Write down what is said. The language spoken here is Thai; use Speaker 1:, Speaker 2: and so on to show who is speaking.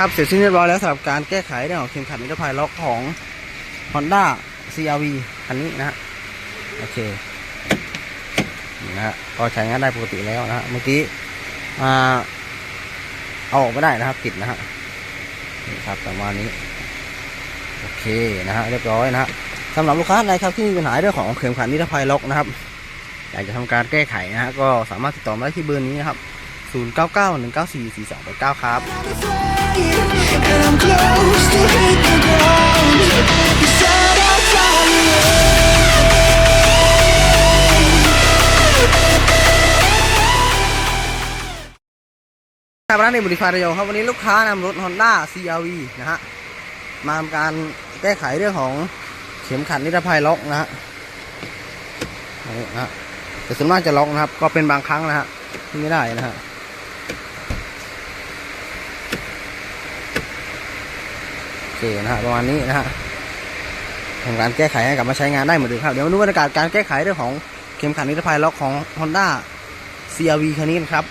Speaker 1: ครับเสร็จสิ้นเรียบร้อยแล้วสำหรับการแก้ไขเรื่องของเข็มขัดนิรภัยล็อกของ Honda CRV คันนี้นะฮะโอเคนะฮะก็ใช้งานได้ปกติแล้วนะฮะเมื่อกี้อ่าเอาออกไม่ได้นะครับติดนะฮะนี่ครับประมาณนี้โอเคนะฮะเรียบร้อยนะฮะสำหรับลูกค้าท่านใดครับที่มีปัญหาเรื่องของเข็มขัดนิรภัยล็อกนะครับอยากจะทำการแก้ไขนะฮะก็สามารถติดต่อมาได้ที่เบอร์นี้นะครับ 0991944289 ครับ
Speaker 2: And I'm close to hit the ground You said I'll fly away
Speaker 1: ครับร้านในบุรีฟาระยองครับวันนี้ลูกค้านำรถ Honda CRV นะฮะมาทำการแก้ไขเรื่องของเข็มขัดนิรภัยล็อกนะฮะนี่นะฮะแต่ส่วนมากจะล็อกนะครับ ก็เป็นบางครั้งนะฮะที่ไม่ได้นะฮะโอ เคนะฮะประมาณนี้นะฮะทำการแก้ไขให้กลับมาใช้งานได้เหมือนเดิมครับ เดี๋ยวมาดูบรรยากาศการแก้ไขเรื่องของเข็มขัดนิรภัยล็อกของ Honda CRV คันนี้นะครับ